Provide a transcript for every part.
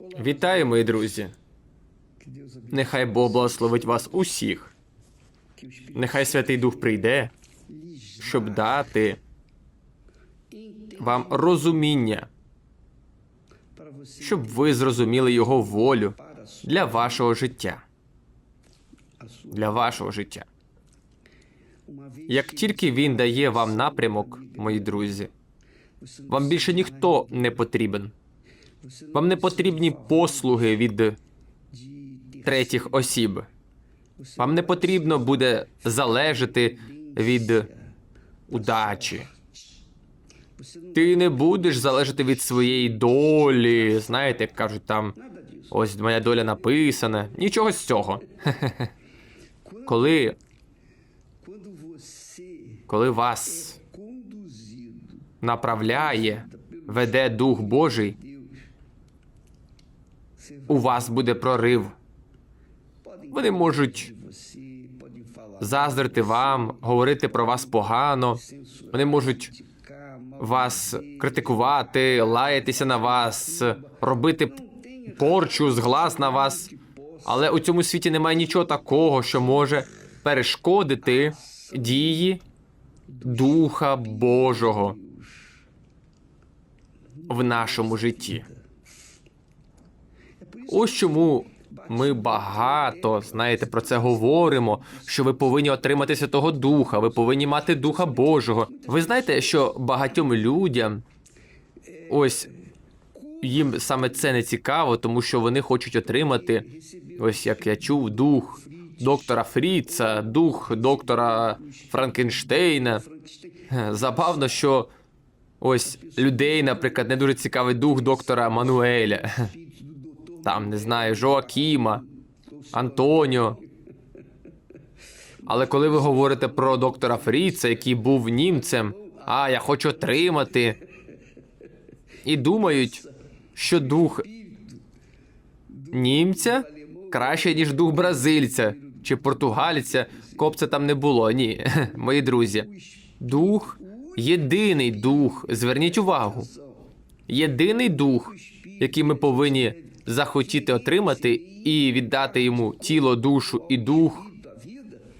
Вітаю, мої друзі. Нехай Бог благословить вас усіх. Нехай Святий Дух прийде, щоб дати вам розуміння, щоб ви зрозуміли його волю для вашого життя. Для вашого життя. Як тільки він дає вам напрямок, мої друзі, вам більше ніхто не потрібен. Вам не потрібні послуги від третіх осіб. Вам не потрібно буде залежати від удачі. Ти не будеш залежати від своєї долі. Знаєте, як кажуть там, ось моя доля написана. Нічого з цього. Коли, коли вас направляє, веде Дух Божий, у вас буде прорив. Вони можуть заздрити вам, говорити про вас погано. Вони можуть вас критикувати, лаятися на вас, робити порчу з глаз на вас. Але у цьому світі немає нічого такого, що може перешкодити дії Духа Божого в нашому житті. Ось чому ми багато, знаєте, про це говоримо, що ви повинні отримати Святого Духа, ви повинні мати Духа Божого. Ви знаєте, що багатьом людям ось їм саме це не цікаво, тому що вони хочуть отримати, ось як я чув, дух доктора Фріца, дух доктора Франкенштейна. Забавно, що ось людей, наприклад, не дуже цікавий дух доктора Мануеля. Там, не знаю, Жоакіма, Антоніо. Але коли ви говорите про доктора Фріца, який був німцем, а я хочу отримати. І думають, що дух німця краще, ніж дух бразильця чи португальця, копця там не було. Ні, мої друзі. Дух єдиний дух. Зверніть увагу. Єдиний дух, який ми повинні захотіти отримати і віддати йому тіло, душу і дух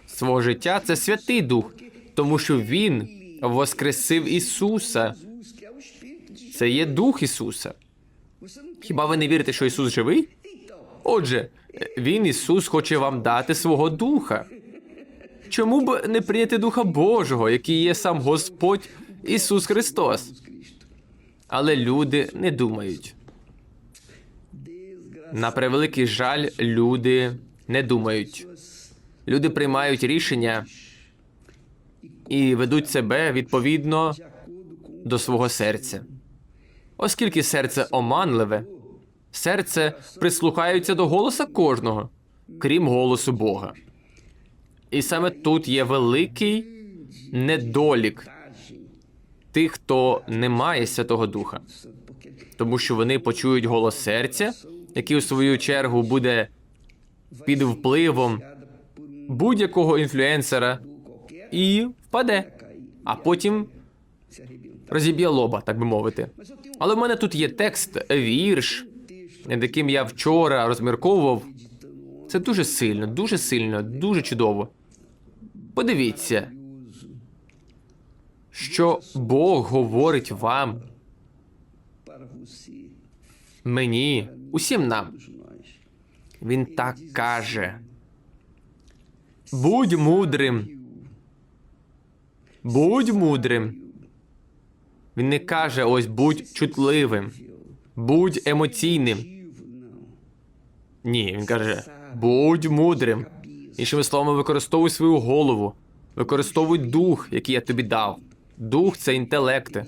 свого життя, це Святий Дух, тому що Він воскресив Ісуса. Це є Дух Ісуса. Хіба ви не вірите, що Ісус живий? Отже, Він Ісус хоче вам дати свого Духа. Чому б не прийняти Духа Божого, який є сам Господь Ісус Христос? Але люди не думають. На превеликий жаль, люди не думають. Люди приймають рішення і ведуть себе відповідно до свого серця. Оскільки серце оманливе, серце прислухається до голоса кожного, крім голосу Бога. І саме тут є великий недолік тих, хто не має Святого Духа, тому що вони почують голос серця, який у свою чергу буде під впливом будь-якого інфлюенсера і впаде, а потім розіб'є лоба, так би мовити. Але в мене тут є текст, вірш, над яким я вчора розмірковував. Це дуже сильно, дуже сильно, дуже чудово. Подивіться, що Бог говорить вам, мені, усім нам. Він так каже: будь мудрим, будь мудрим. Він не каже: ось будь чутливим, будь емоційним. Ні, він каже: будь мудрим. Іншими словами, використовуй свою голову, використовуй дух, який я тобі дав. Дух це інтелект,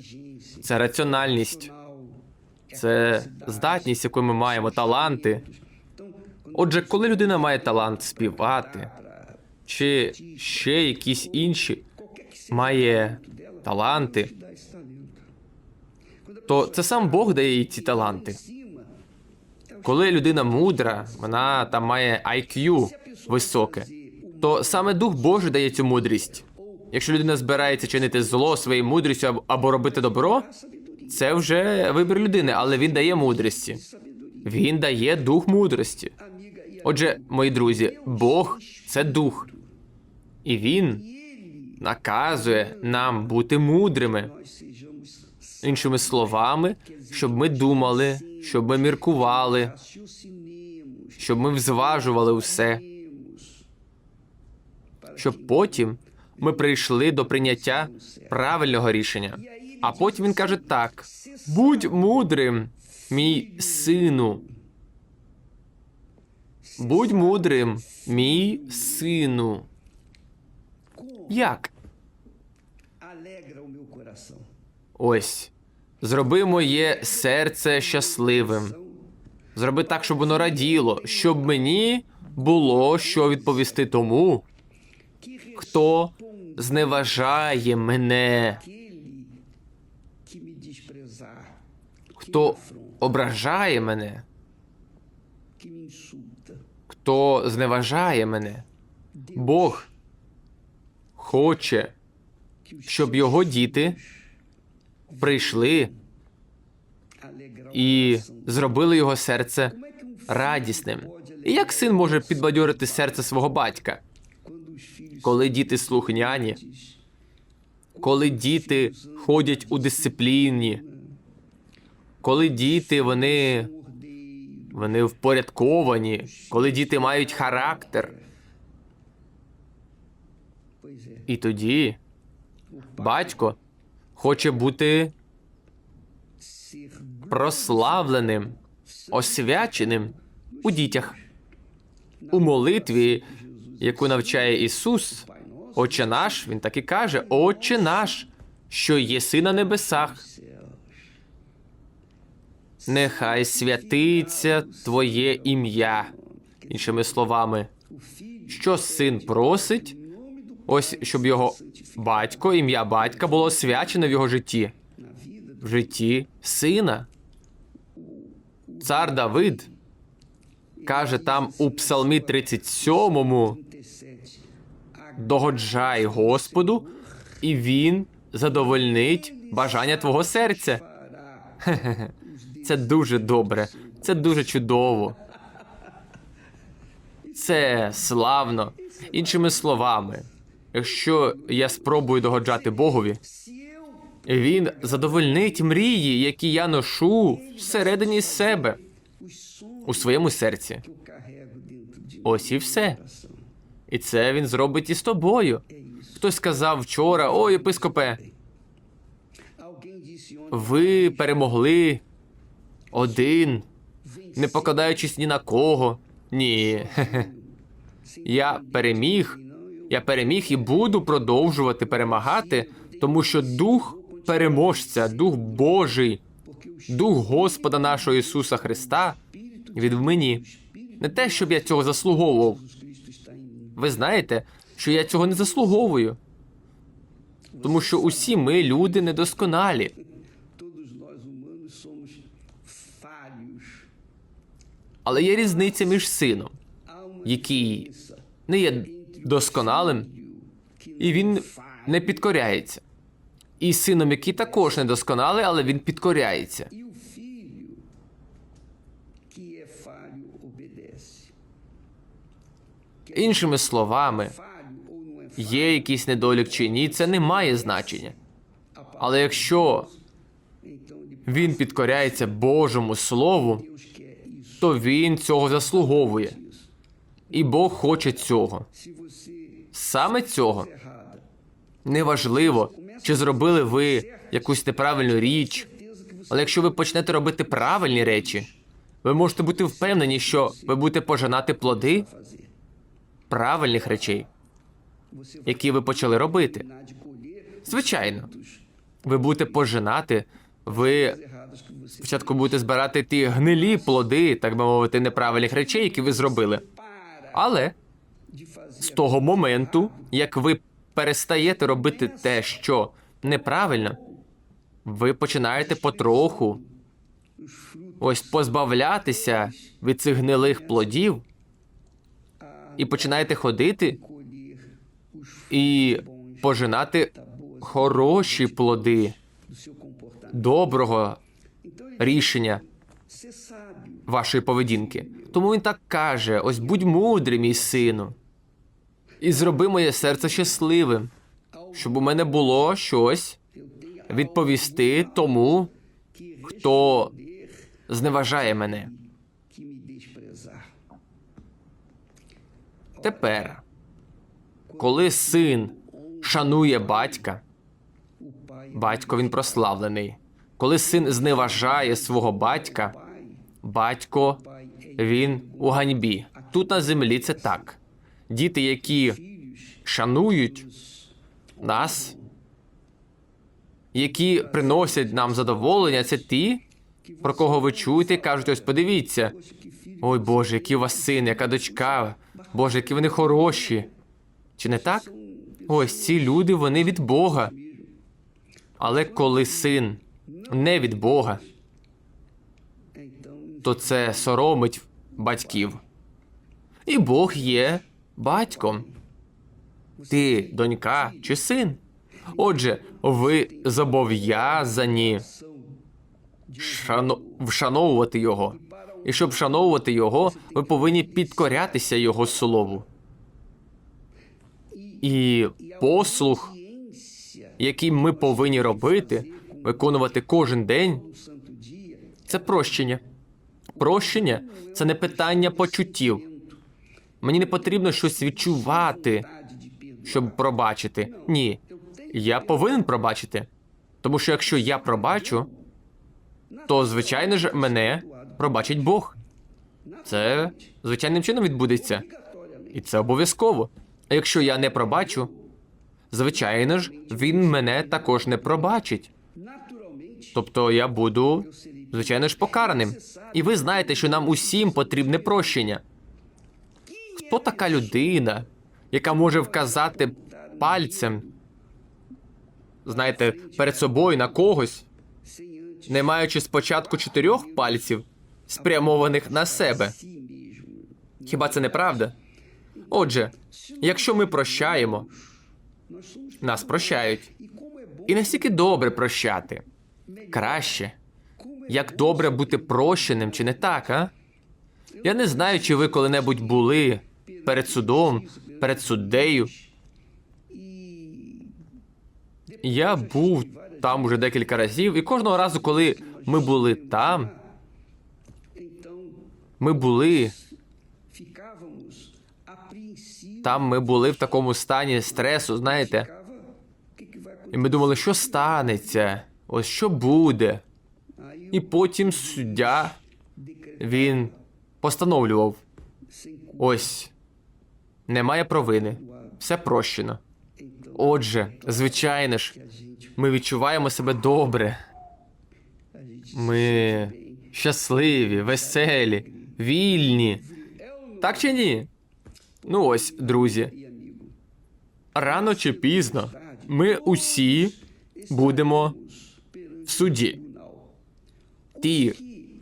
це раціональність. Це здатність, яку ми маємо, таланти. Отже, коли людина має талант співати, чи ще якісь інші має таланти, то це сам Бог дає їй ці таланти. Коли людина мудра, вона там має IQ високе, то саме Дух Божий дає цю мудрість. Якщо людина збирається чинити зло своєю мудрістю або- робити добро, це вже вибір людини, але він дає мудрості. Він дає дух мудрості. Отже, мої друзі, Бог це дух, і він наказує нам бути мудрими. Іншими словами, щоб ми думали, щоб ми міркували, щоб ми взважували усе, щоб потім ми прийшли до прийняття правильного рішення. А потім він каже так: будь мудрим, мій сину. Будь мудрим, мій сину. Як? Ось. Зроби моє серце щасливим. Зроби так, щоб воно раділо, щоб мені було що відповісти тому, хто зневажає мене, хто ображає мене, хто зневажає мене. Бог хоче, щоб його діти прийшли і зробили його серце радісним. І як син може підбадьорити серце свого батька, коли діти слухняні, коли діти ходять у дисципліні, коли діти вони, вони впорядковані, коли діти мають характер, і тоді батько хоче бути прославленим, освяченим у дітях. У молитві, яку навчає Ісус, Отче наш, він так і каже: Отче наш, що єси на небесах, нехай святиться Твоє ім'я. Іншими словами, що син просить, ось щоб його батько, ім'я батька було свячене в його житті, в житті сина. Цар Давид каже там у Псалмі 37 37 догоджай Господу, і він задовольнить бажання твого серця. fará Це дуже добре, це дуже чудово. Це славно. Іншими словами, якщо я спробую догоджати Богові, він задовольнить мрії, які я ношу всередині себе, у своєму серці. Ось і все. І це він зробить і з тобою. Хтось сказав вчора: ой, єпископе, ви перемогли один, не покладаючись ні на кого. Ні. Я переміг. Я переміг і буду продовжувати перемагати, тому що дух переможця, дух Божий, дух Господа нашого Ісуса Христа від мені. Не те, щоб я цього заслуговував. Ви знаєте, що я цього не заслуговую. Тому що усі ми люди недосконалі. Але є різниця між сином, який не є досконалим, і він не підкоряється. І сином, який також недосконалий, але він підкоряється. Іншими словами, є якийсь недолік чи ні, це не має значення. Але якщо він підкоряється Божому Слову, то він цього заслуговує. І Бог хоче цього. Саме цього неважливо, чи зробили ви якусь неправильну річ, але якщо ви почнете робити правильні речі, ви можете бути впевнені, що ви будете пожинати плоди правильних речей, які ви почали робити. Звичайно, ви будете пожинати, ви спочатку будете збирати ті гнилі плоди, так би мовити, неправильних речей, які ви зробили. Але з того моменту, як ви перестаєте робити те, що неправильно, ви починаєте потроху ось позбавлятися від цих гнилих плодів і починаєте ходити і пожинати хороші плоди доброго рішення вашої поведінки. Тому він так каже: ось будь мудрий, мій сину, і зроби моє серце щасливим, щоб у мене було щось відповісти тому, хто зневажає мене. Тепер, коли син шанує батька, батько він прославлений. Коли син зневажає свого батька, батько він у ганьбі. Тут на землі це так. Діти, які шанують нас, які приносять нам задоволення, це ті, про кого ви чуєте, кажуть: ось подивіться. Ой Боже, який у вас син, яка дочка. Боже, які вони хороші. Чи не так? Ось ці люди, вони від Бога. Але коли син не від Бога, то це соромить батьків. І Бог є батьком. Ти донька чи син? Отже, ви зобов'язані шано... вшановувати його. І щоб вшановувати його, ви повинні підкорятися його слову. І послух, який ми повинні робити, виконувати кожен день, це прощення. Прощення це не питання почуттів. Мені не потрібно щось відчувати, щоб пробачити. Ні, я повинен пробачити. Тому що якщо я пробачу, то звичайно ж мене пробачить Бог. Це звичайним чином відбудеться. І це обов'язково. А якщо я не пробачу, звичайно ж, він мене також не пробачить. Тобто я буду, звичайно ж, покараним. І ви знаєте, що нам усім потрібне прощення. Хто така людина, яка може вказати пальцем, знаєте, перед собою на когось, не маючи спочатку чотирьох пальців, спрямованих на себе? Хіба це не правда? Отже, якщо ми прощаємо, нас прощають. І настільки добре прощати. Краще. Як добре бути прощеним, чи не так, а? Я не знаю, чи ви коли-небудь були перед судом, перед суддею. Я був там уже декілька разів, і кожного разу, коли ми були там, ми були там, ми були в такому стані стресу, знаєте. І ми думали, що станеться, ось що буде. І потім суддя він постановлював: ось немає провини, все прощено. Отже, звичайно ж, ми відчуваємо себе добре. Ми щасливі, веселі, вільні. Так чи ні? Ну ось, друзі, рано чи пізно ми усі будемо в суді. Ті,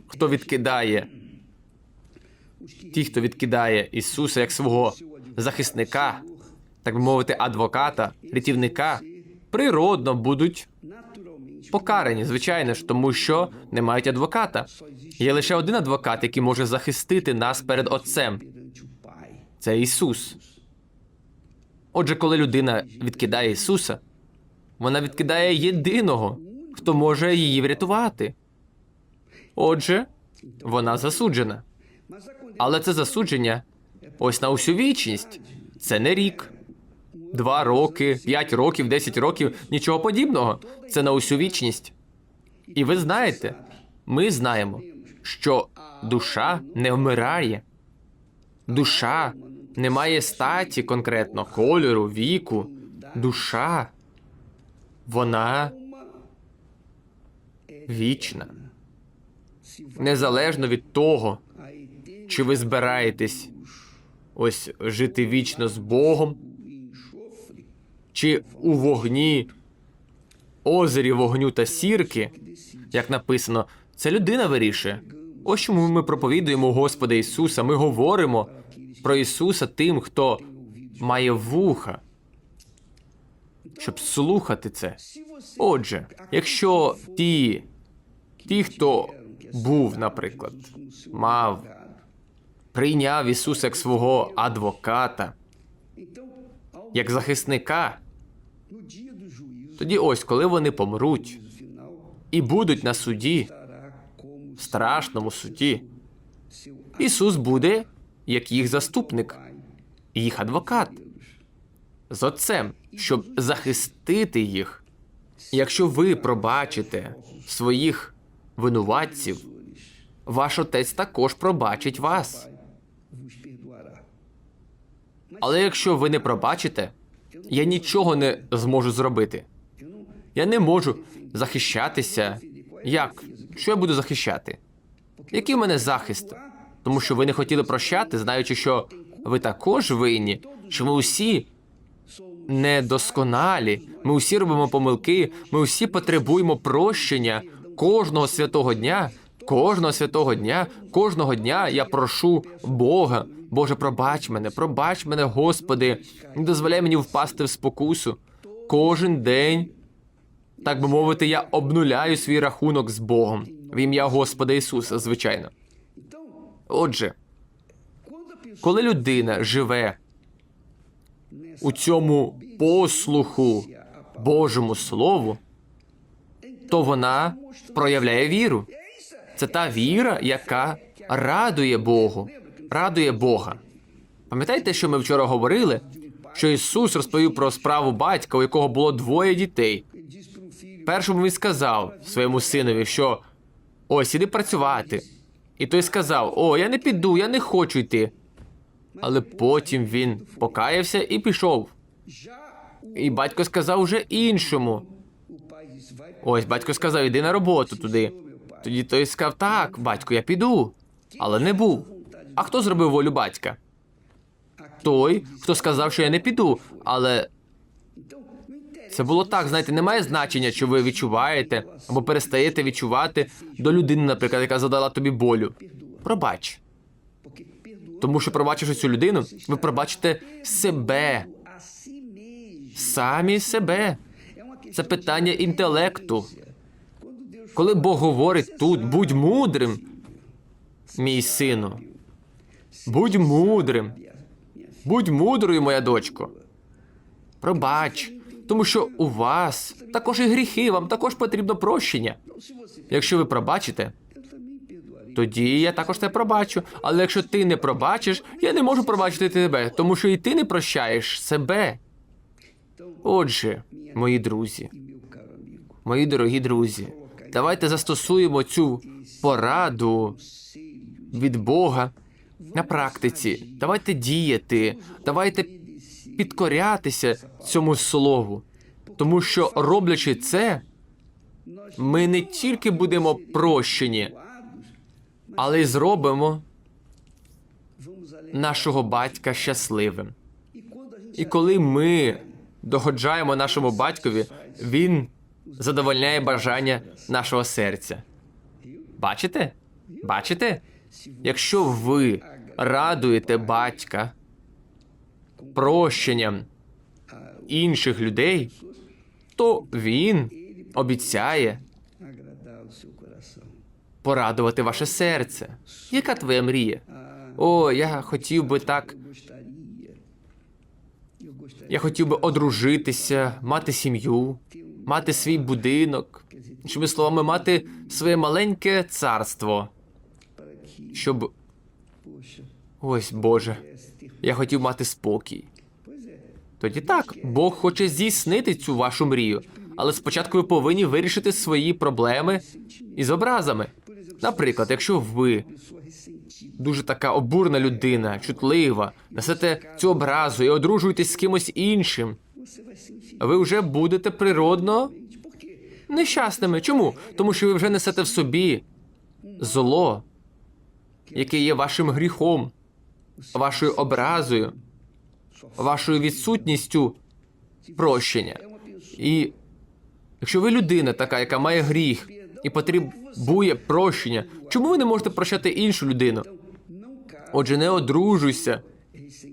хто відкидає, ті, хто відкидає Ісуса як свого захисника, так би мовити, адвоката, рятівника, природно будуть покарані, звичайно ж, тому що не мають адвоката. Є лише один адвокат, який може захистити нас перед Отцем. Це Ісус. Отже, коли людина відкидає Ісуса, вона відкидає єдиного, хто може її врятувати. Отже, вона засуджена. Але це засудження ось на усю вічність. Це не рік, два роки, п'ять років, десять років, нічого подібного. Це на усю вічність. І ви знаєте, ми знаємо, що душа не вмирає. Душа не має статі конкретно, кольору, віку. Душа, вона вічна. Незалежно від того, чи ви збираєтесь ось жити вічно з Богом, чи у вогні, озері вогню та сірки, як написано, це людина вирішує. Ось чому ми проповідуємо Господа Ісуса. Ми говоримо про Ісуса тим, хто має вуха, щоб слухати це. Отже, якщо ті, ті, хто був, наприклад, мав, прийняв Ісуса як свого адвоката, як захисника, тоді ось, коли вони помруть і будуть на суді, в страшному суді, Ісус буде як їх заступник, їх адвокат з отцем, щоб захистити їх. Якщо ви пробачите своїх винуватців, ваш отець також пробачить вас. Але якщо ви не пробачите, я нічого не зможу зробити. Я не можу захищатися. Як? Що я буду захищати? Який в мене захист? Тому що ви не хотіли прощати, знаючи, що ви також винні, що ми усі недосконалі, ми усі робимо помилки, ми усі потребуємо прощення кожного святого дня. Кожного святого дня, кожного дня я прошу Бога. Боже, пробач мене, пробач мене, Господи, не дозволяй мені впасти в спокусу. Кожен день так би мовити, я обнуляю свій рахунок з Богом в ім'я Господа Ісуса, звичайно. Отже, коли людина живе у цьому послуху Божому Слову, то вона проявляє віру. Це та віра, яка радує Богу, радує Бога. Пам'ятаєте, що ми вчора говорили? Що Ісус розповів про справу батька, у якого було двоє дітей. Першому він сказав своєму синові, що ось іди працювати. І той сказав: О, я не піду, я не хочу йти. Але потім він покаявся і пішов. І батько сказав уже іншому. Ось батько сказав, іди на роботу туди. Тоді той сказав, так, батько, я піду. Але не був. А хто зробив волю батька? Той, хто сказав, що я не піду. Але Це було так, знаєте, немає значення, чи ви відчуваєте або перестаєте відчувати до людини, наприклад, яка задала тобі болю. Пробач. Тому що пробачивши цю людину, ви пробачите себе, самі себе. Це питання інтелекту. Коли Бог говорить тут, будь мудрим, мій сину. Будь мудрим. Будь мудрою, моя дочко. Пробач, тому що у вас також і гріхи, вам також потрібно прощення. Якщо ви пробачите, тоді я також те пробачу. Але якщо ти не пробачиш, я не можу пробачити тебе, тому що і ти не прощаєш себе. Отже, мої друзі, мої дорогі друзі, давайте застосуємо цю пораду від Бога на практиці. Давайте діяти, давайте підкорятися цьому слову. Тому що, роблячи це, ми не тільки будемо прощені, але й зробимо нашого батька щасливим. І коли ми догоджаємо нашому батькові, він задовольняє бажання нашого серця. Бачите? Бачите? Якщо ви радуєте батька прощенням інших людей, то він обіцяє порадувати ваше серце. Яка твоя мрія? О, я хотів би так. Я хотів би одружитися, мати сім'ю, мати свій будинок, іншими словами, мати своє маленьке царство, щоб ось Боже. Я хотів мати спокій. Тоді так, Бог хоче здійснити цю вашу мрію, але спочатку ви повинні вирішити свої проблеми із образами. Наприклад, якщо ви дуже така обурна людина, чутлива, несете цю образу і одружуєтесь з кимось іншим, ви вже будете природно нещасними. Чому? Тому що ви вже несете в собі зло, яке є вашим гріхом, вашою образою, вашою відсутністю прощення. І якщо ви людина така, яка має гріх і потребує прощення, чому ви не можете прощати іншу людину? Отже, не одружуйся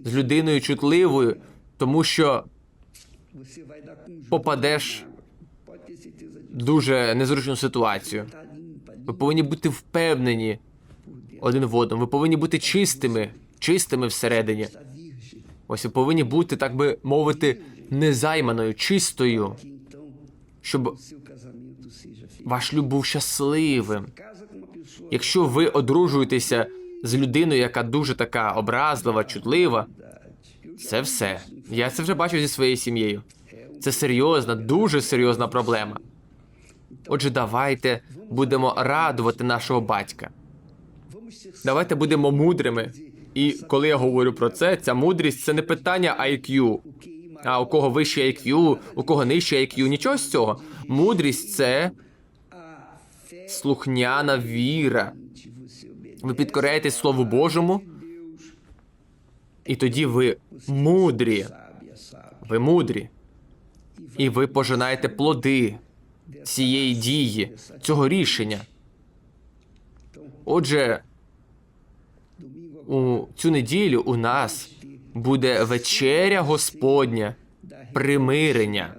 з людиною чутливою, тому що попадеш в дуже незручну ситуацію. Ви повинні бути впевнені один в одному. Ви повинні бути чистими, чистими всередині. Ось ви повинні бути, так би мовити, незайманою, чистою, щоб ваш шлюб був щасливим. Якщо ви одружуєтеся з людиною, яка дуже така образлива, чутлива, це все. Я це вже бачу зі своєю сім'єю. Це серйозна, дуже серйозна проблема. Отже, давайте будемо радувати нашого батька. Давайте будемо мудрими. І коли я говорю про це, ця мудрість це не питання IQ. А у кого вище IQ, у кого нижче IQ, нічого з цього. Мудрість це слухняна віра. Ви підкоряєтесь Слову Божому, і тоді ви мудрі. Ви мудрі. І ви пожинаєте плоди цієї дії, цього рішення. Отже, у цю неділю у нас буде вечеря Господня, примирення.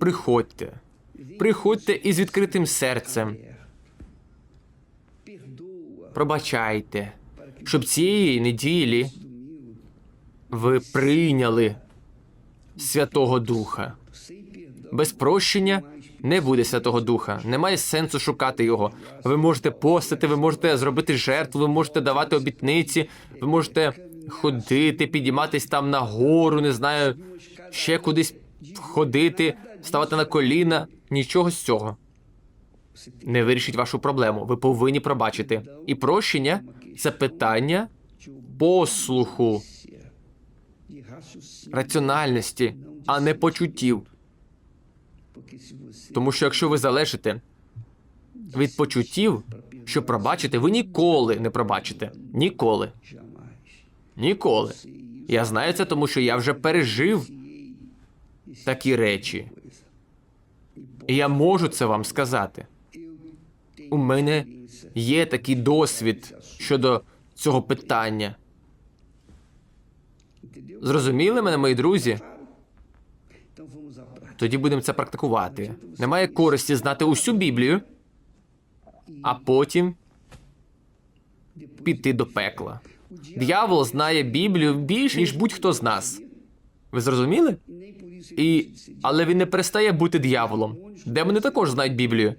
Приходьте, приходьте із відкритим серцем, пробачайте, щоб цієї неділі ви прийняли Святого Духа. Без прощення не буде Святого Духа. Немає сенсу шукати його. Ви можете постити, ви можете зробити жертву, ви можете давати обітниці, ви можете ходити, підійматись там на гору, не знаю, ще кудись ходити, ставати на коліна. Нічого з цього не вирішить вашу проблему. Ви повинні пробачити. І прощення це питання послуху, раціональності, а не почуттів. Тому що якщо ви залежите від почуттів, що пробачите, ви ніколи не пробачите. Ніколи. Ніколи. Я знаю це, тому що я вже пережив такі речі. І я можу це вам сказати. У мене є такий досвід щодо цього питання. Зрозуміли мене, мої друзі? Тоді будемо це практикувати. Немає користі знати усю Біблію, а потім піти до пекла. Диявол знає Біблію більше, ніж будь-хто з нас. Ви зрозуміли? І але він не перестає бути дияволом. Демони також знають Біблію,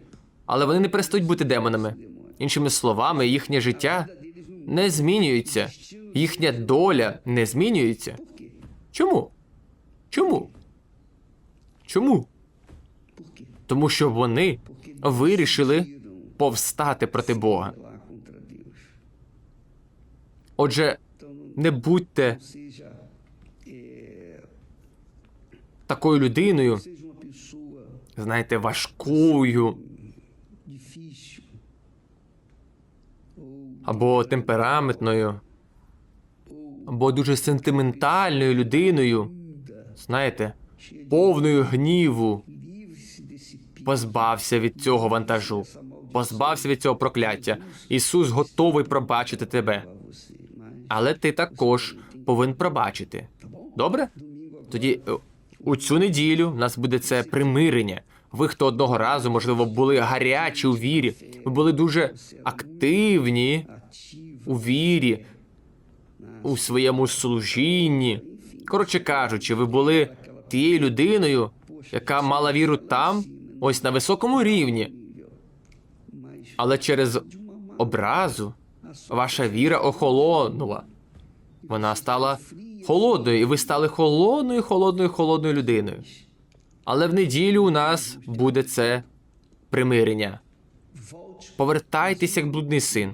але вони не перестають бути демонами. Іншими словами, їхнє життя не змінюється, їхня доля не змінюється. Чому? Чому? Чому? Тому що вони вирішили повстати проти Бога. Отже, не будьте такою людиною, знаєте, важкою. Або темпераментною, або дуже сентиментальною людиною, знаєте, повною гніву. Позбався від цього вантажу, позбався від цього прокляття. Ісус готовий пробачити тебе, але ти також повинен пробачити. Добре? Тоді е, у цю неділю в нас буде це примирення. Ви, хто одного разу, можливо, були гарячі у вірі, ви були дуже активні у вірі, у своєму служінні. Коротше кажучи, ви були тією людиною, яка мала віру там, ось на високому рівні, але через образу ваша віра охолонула. Вона стала холодною, і ви стали холодною, холодною, холодною людиною. Але в неділю у нас буде це примирення. Повертайтесь як блудний син.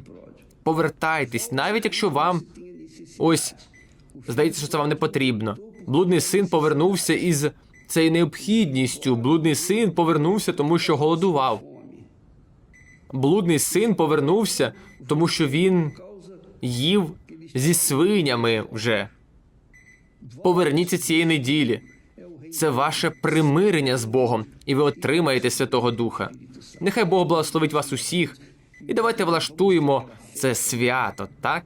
Повертайтесь, навіть якщо вам ось здається, що це вам не потрібно. Блудний син повернувся із цією необхідністю. Блудний син повернувся, тому що голодував. Блудний син повернувся, тому що він їв зі свинями вже. Поверніться цієї неділі. Це ваше примирення з Богом, і ви отримаєте Святого Духа. Нехай Бог благословить вас усіх, і давайте влаштуємо це свято, так?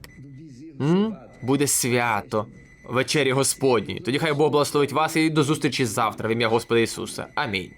М? Буде свято вечері Господній. Тоді хай Бог благословить вас і до зустрічі завтра в ім'я Господа Ісуса. Амінь.